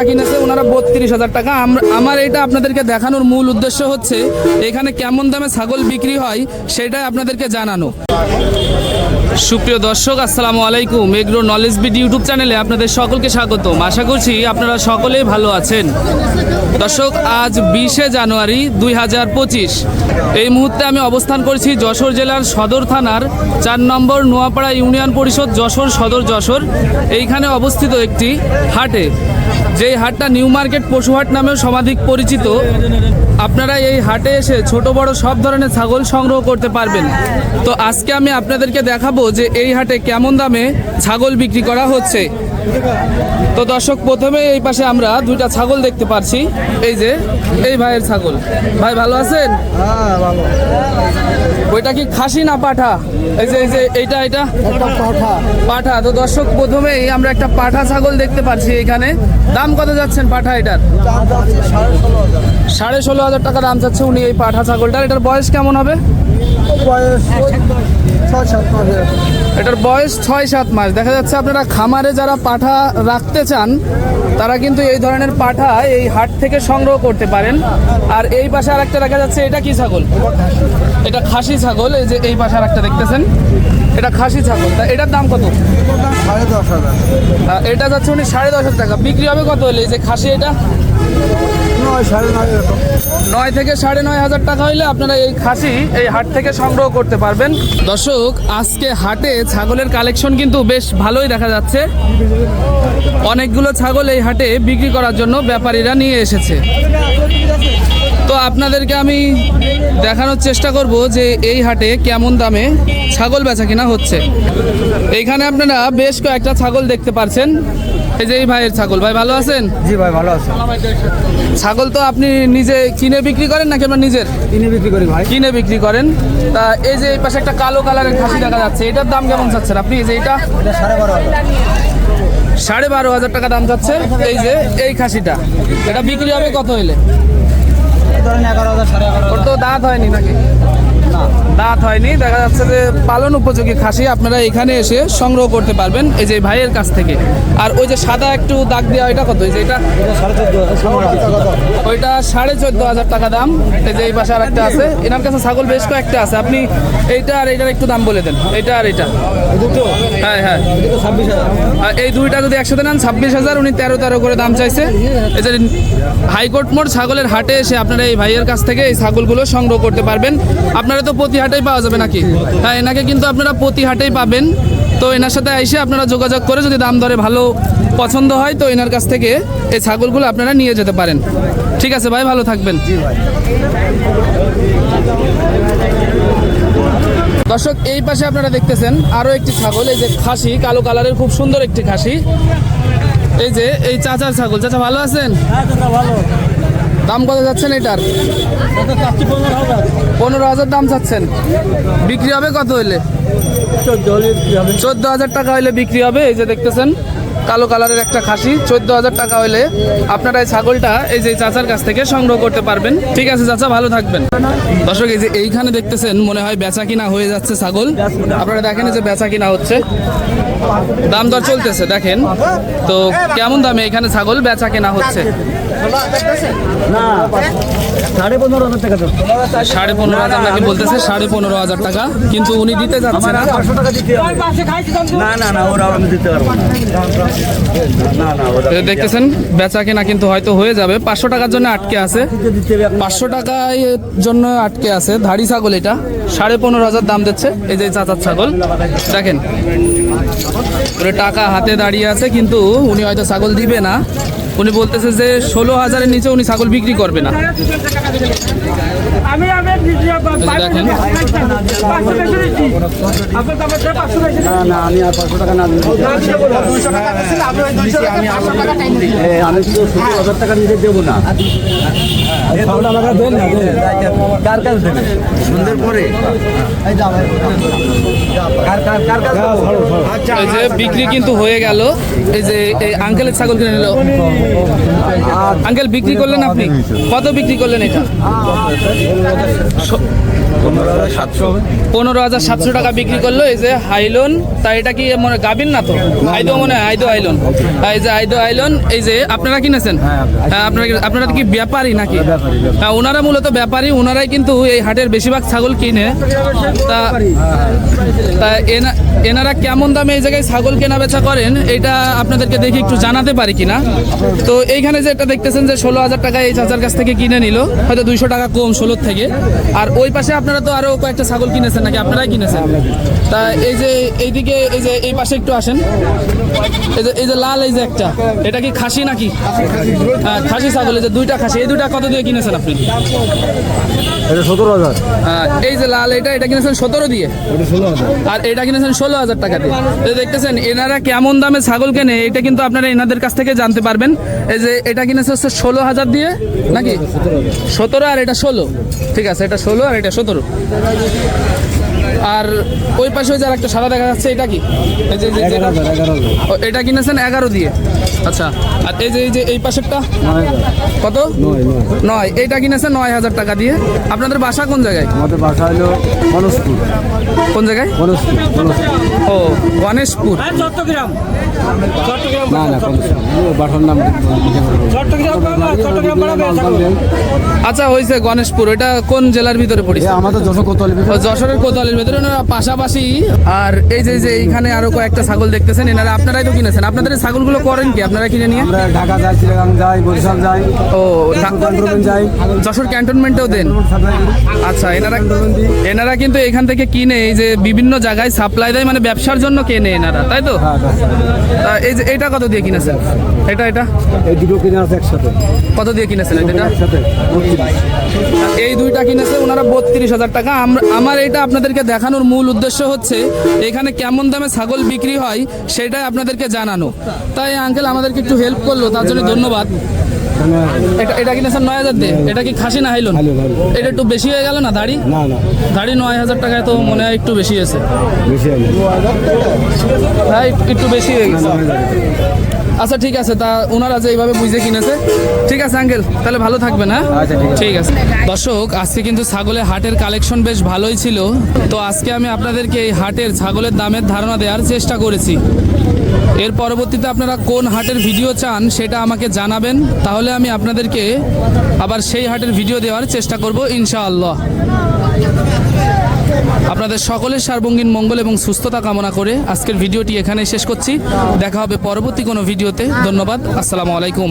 এটা কিনেছে, ওনারা বত্রিশ হাজার টাকা। আমরা এটা আপনাদেরকে দেখানোর মূল উদ্দেশ্য হচ্ছে, এখানে কেমন দামে ছাগল বিক্রি হয় সেটাই আপনাদেরকে জানানো। সুপ্রিয় দর্শক, আসসালামু আলাইকুম। এগ্রো নলেজ বিড ইউটিউব চ্যানেলে আপনাদের সকলকে স্বাগতম। আশা করছি আপনারা সকলেই ভালো আছেন। দর্শক, আজ বিশে জানুয়ারি দুই হাজার পঁচিশ। এই মুহূর্তে আমি অবস্থান করছি যশোর জেলার সদর থানার চার নম্বর নোয়াপাড়া ইউনিয়ন পরিষদ, যশোর সদর যশোর। এইখানে অবস্থিত একটি হাটে যেই হাটটা নিউ মার্কেট পশুহাট নামেও সমাধিক পরিচিত। আপনারা এই হাটে এসে ছোট বড় সব ধরনের ছাগল সংগ্রহ করতে পারবেন। তো আজকে আমি আপনাদেরকে দেখাবো যে এই হাটে কেমন দামে ছাগল বিক্রি করা হচ্ছে। তো দর্শক প্রথমে এই পাশে আমরা দুইটা ছাগল দেখতে পাচ্ছি এই যে এই ভাইয়ের ছাগল। ভাই ভালো আছেন? হ্যাঁ ওইটা কি খাসি না পাঠা? এই যে এই যে এইটা এটা পাঠা। পাঠা। তো দর্শক প্রথমেই আমরা একটা পাঠা ছাগল দেখতে পাচ্ছি এখানে। দাম কত যাচ্ছেন পাঠা এটার? সাড়ে ষোলো হাজার। টাকা দাম চাচ্ছে উনি এই পাঠা ছাগলটার। এটার বয়স কেমন হবে? বয়স এটার বয়স ছয় সাত মাস। দেখা যাচ্ছে আপনারা খামারে যারা পাঠা রাখতে চান তারা কিন্তু এই ধরনের পাঠা এই হাট থেকে সংগ্রহ করতে পারেন। আর এই পাশে আর একটা দেখা যাচ্ছে এটা কি ছাগল? এটা খাসি। ছাগল এই যে এই পাশে আর একটা দেখতেছেন। এটা খাসি ছাগল। তা এটার দাম কত? সাড়ে দশ হাজার এটা যাচ্ছে উনি সাড়ে দশ হাজার টাকা। বিক্রি হবে কত হলে? যে খাসি এটা? নয় থেকে সাড়ে নয় হাজার টাকা হইলে আপনারা এই খাসি এই হাট থেকে সংগ্রহ করতে পারবেন। দর্শক, আজকে হাটে ছাগলের কালেকশন কিন্তু বেশ ভালোই দেখা যাচ্ছে। অনেকগুলো ছাগল এই হাটে বিক্রি করার জন্য ব্যাপারীরা নিয়ে এসেছে। তো আপনাদেরকে আমি দেখানোর চেষ্টা করব যে এই হাটে কেমন দামে ছাগল বেচা কিনা হচ্ছে। এইখানে আপনারা বেশ কয়েকটা ছাগল দেখতে পারছেন। এই যে এই ভাইয়ের ছাগল। ভাই ভালো আছেন? জি ভাই ভালো আছেন ছাগল তো আপনি নিজে কিনে বিক্রি করেন নাকি আপনার নিজের? কিনে বিক্রি করি ভাই। কিনে বিক্রি করেন। তা এই যে এই পাশে একটা কালো কালারের খাসি দেখা যাচ্ছে। এটার দাম কেমন চাচ্ছেন আপনি? এই যে এটা এটা সাড়ে বারো হাজার। সাড়ে বারো হাজার টাকা দাম যাচ্ছে এই যে এই খাসিটা। এটা বিক্রি হবে কত হইলে? ধরেন এগারো হাজার সাড়ে এগারো ওর তো দাঁত হয়নি নাকি? না। দাঁত হয়নি, দেখা যাচ্ছে যে পালন উপযোগী খাসি আপনারা এখানে এসে সংগ্রহ করতে পারবেন, এই যে ভাইয়ের কাছ থেকে। আর ওই যে সাদা একটু দাগ দেওয়া এটা কত? যে এটা? এটা ওইটা সাড়ে চোদ্দ হাজার টাকা দাম। এই যে এই পাশে আর একটা আছে। এনার কাছে ছাগল বেশ কয়েকটা আছে। আপনি এইটা আর এইটার একটু দাম বলে দেন। এইটা আর এটা হ্যাঁ হ্যাঁ। এটা আর এই দুইটা যদি একসাথে নেন, ছাব্বিশ হাজার, উনি তেরো তেরো করে দাম চাইছে। এই যে হাইকোর্ট মোড় ছাগলের হাটে এসে আপনারা এই ভাইয়ের কাছ থেকে এই ছাগলগুলো সংগ্রহ করতে পারবেন। আপনারা তো প্রতি হাটেই পাওয়া যাবে নাকি? হ্যাঁ এনাকে কিন্তু আপনারা প্রতি হাটেই পাবেন। তো এনার সাথে এসে আপনারা যোগাযোগ করে যদি দাম দরে ভালো পছন্দ হয়, তো এনার কাছ থেকে এই ছাগলগুলো আপনারা নিয়ে যেতে পারেন। ঠিক আছে ভাই, ভালো থাকবেন। দর্শক, এই পাশে আপনারা দেখতেছেন আরও একটি ছাগল, এই যে খাসি, কালো কালারের খুব সুন্দর একটি খাসি। এই যে, এই চাচার ছাগল। চাচা, ভালো আছেন? হ্যাঁ ভালো। দাম কত যাচ্ছেন এটার? পনেরো হাজার দাম চাচ্ছেন। বিক্রি হবে কত হইলে? চোদ্দ হাজার টাকা হইলে বিক্রি হবে, এই যে দেখতেছেন, কালো কালারের একটা খাসি। চোদ্দ হাজার টাকা হইলে আপনারা এই ছাগলটা এই যে চাচার কাছ থেকে সংগ্রহ করতে পারবেন। ঠিক আছে, চাচা, ভালো থাকবেন। দর্শক, এই যে এইখানে দেখতেছেন, মনে হয় বেচা কিনা হয়ে যাচ্ছে ছাগল। আপনারা দেখেন যে বেচা কিনা হচ্ছে। দাম দর চলতেছে, দেখেন। তো কেমন দামে এখানে ছাগল বেচা কেনা হচ্ছে? না সাড়ে পনেরো হাজার টাকা তো সাড়ে পনেরো হাজার নাকি বলতেছে সাড়ে পনেরো হাজার টাকা কিন্তু উনি দিতে যাচ্ছে না। পাঁচশো টাকা দিতে না না না ওরা আমি দিতে পারব না। না না ওরা এই যে দেখতেছেন বেচা কেনা কিন্তু হয়তো হয়ে যাবে। পাঁচশো টাকার জন্য আটকে আছে। পাঁচশো টাকায় জন্য আটকে আছে। ধাড়ি ছাগল এটা। সাড়ে পনেরো হাজার দাম দিচ্ছে। এই যে চাচার ছাগল। দেখেন টাকা হাতে দাঁড়িয়ে আছে কিন্তু উনি হয়তো ছাগল দিবে না। উনি বলতেছে যে ষোলো হাজারের নিচে উনি ছাগল বিক্রি করবে না। আমি হাজার টাকা নিজে দেবো না। কার পরে আচ্ছা এই যে বিক্রি কিন্তু হয়ে গেল। এই যে এই আঙ্কেলের ছাগল কিনে নিল। আঙ্কেল বিক্রি করলেন আপনি? কত বিক্রি করলেন এটা? পনেরো হাজার সাতশো টাকা বিক্রি করল এই যে হাইলন তা এটা কি মনে গাবিন না তো? আইদো মনে হয় আইদো আইলন এই যে আইদো আইলন এই যে আপনারা কিনেছেন? হ্যাঁ, আপনারা কি- আপনারা কি ব্যাপারী নাকি? হ্যাঁ ওনারা মূলত ব্যাপারী ওনারাই কিন্তু এই হাটের বেশিরভাগ ছাগল কিনে। তা তা এনা- এনারা কেমন দামে এই জায়গায় ছাগল কেনা বেচা করেন এটা আপনাদেরকে দেখে একটু জানাতে পারি কিনা? তো এইখানে যে এটা দেখতেছেন যে ষোলো হাজার টাকা এই চাচার কাছ থেকে কিনে নিল হয়তো দুইশো টাকা কম ষোলোর থেকে। আর ওই পাশে আপনারা তো আরও কয়েকটা ছাগল কিনেছেন নাকি? আপনারাই কিনেছেন? তা এই যে এইদিকে এই যে এই পাশে একটু আসেন। এই যে এই যে লাল এই যে একটা এটা কি খাসি নাকি? হ্যাঁ, খাসি ছাগল এই যে দুইটা খাসি। এই দুইটা কত দিয়ে কিনেছেন আপনি? এটা সতেরো হাজার। হ্যাঁ, এই যে লাল এটা এটা কিনেছেন সতেরো দিয়ে? আর এটা কিনেছেন ষোলো হাজার টাকা দিয়ে। দেখতেছেন এনারা কেমন দামে ছাগল কেনে এটা কিন্তু আপনারা এনাদের কাছ থেকে জানতে পারবেন। এই যে এটা কিনেছে হচ্ছে ষোলো হাজার দিয়ে নাকি? সতেরো আর এটা ষোলো। ঠিক আছে এটা ষোলো আর এটা সতেরো। আর ওই পাশে ওই যে একটা সাদা দেখা যাচ্ছে এটা কি? এই যে- এটা কিনেছেন এগারো দিয়ে? আচ্ছা আর এই যে এই যে এই পাশেরটা? কত? নয় এইটা কিনেছেন নয় হাজার টাকা দিয়ে। আপনাদের বাসা কোন জায়গায়? আমাদের বাসা হলো কোন জায়গায়? ও গণেশপুর। হ্যাঁ, চট্টগ্রাম। চট্টগ্রাম না না বাসার নাম। আচ্ছা হয়েছে গণেশপুর। এটা কোন জেলার ভিতরে পড়েছে? আমাদের যশো কোতোয়ালি ও, যশোরের কোতোয়ালির ভিতরে। ওনারা পাশাপাশি আর এই যে এই যে এইখানে আরও কয়েকটা ছাগল দেখতেছেন এনারা আপনারাই তো কিনেছেন। আপনাদের এই ছাগলগুলো করেন কি? আপনারা কিনে নিয়ে? আমরা ঢাকা যাই চিরাগাং যাই বরিশাল যাই। ও ক্যান্টনমেন্ট যাই। যশোর ক্যান্টনমেন্টেও দেন? আচ্ছা এনারা এনারা কিন্তু এখান থেকে কিনে এই যে বিভিন্ন জায়গায় সাপ্লাই দেয় মানে ব্যবসার জন্য কেনে এনারা তাই তো? তা এই যে এটা কত দিয়ে কিনেছেন? এটা এটা? এই দুটো কিনে আছে একসাথে। কত দিয়ে কিনেছেন এটা? এই দুইটা কিনেছে ওনারা বত্রিশ হাজার টাকা। আমরা আমার এটা আপনাদেরকে দেখানোর মূল উদ্দেশ্য হচ্ছে এখানে কেমন দামে ছাগল বিক্রি হয় সেটাই আপনাদেরকে জানানো। তাই আঙ্কেল আমাদেরকে একটু হেল্প করল তার জন্য ধন্যবাদ। এটা এটা কিনেছেন নয় হাজার দিয়ে এটা কি খাসি না হাইলন? এটা একটু বেশি হয়ে গেল না দাড়ি? না না। দাড়ি নয় হাজার টাকায় তো মনে হয় একটু বেশি আছে হ্যাঁ একটু বেশি হয়ে গেছে। আচ্ছা ঠিক আছে। তা ওনারা যে এইভাবে বুঝে কিনেছে। ঠিক আছে আঙ্কেল তাহলে ভালো থাকবেন হ্যাঁ? আচ্ছা, ঠিক আছে। দর্শক আজকে কিন্তু ছাগলের হাটের কালেকশন বেশ ভালোই ছিল। তো আজকে আমি আপনাদেরকে এই হাটের ছাগলের দামের ধারণা দেওয়ার চেষ্টা করেছি। এর পরবর্তীতে আপনারা কোন হাটের ভিডিও চান সেটা আমাকে জানাবেন। তাহলে আমি আপনাদেরকে আবার সেই হাটের ভিডিও দেওয়ার চেষ্টা করব ইনশাআল্লাহ। আপনাদের সকলের সার্বঙ্গীন মঙ্গল এবং সুস্থতা কামনা করে আজকের ভিডিওটি এখানে শেষ করছি। দেখা হবে পরবর্তী কোনো ভিডিওতে। ধন্যবাদ। আসসালামু আলাইকুম।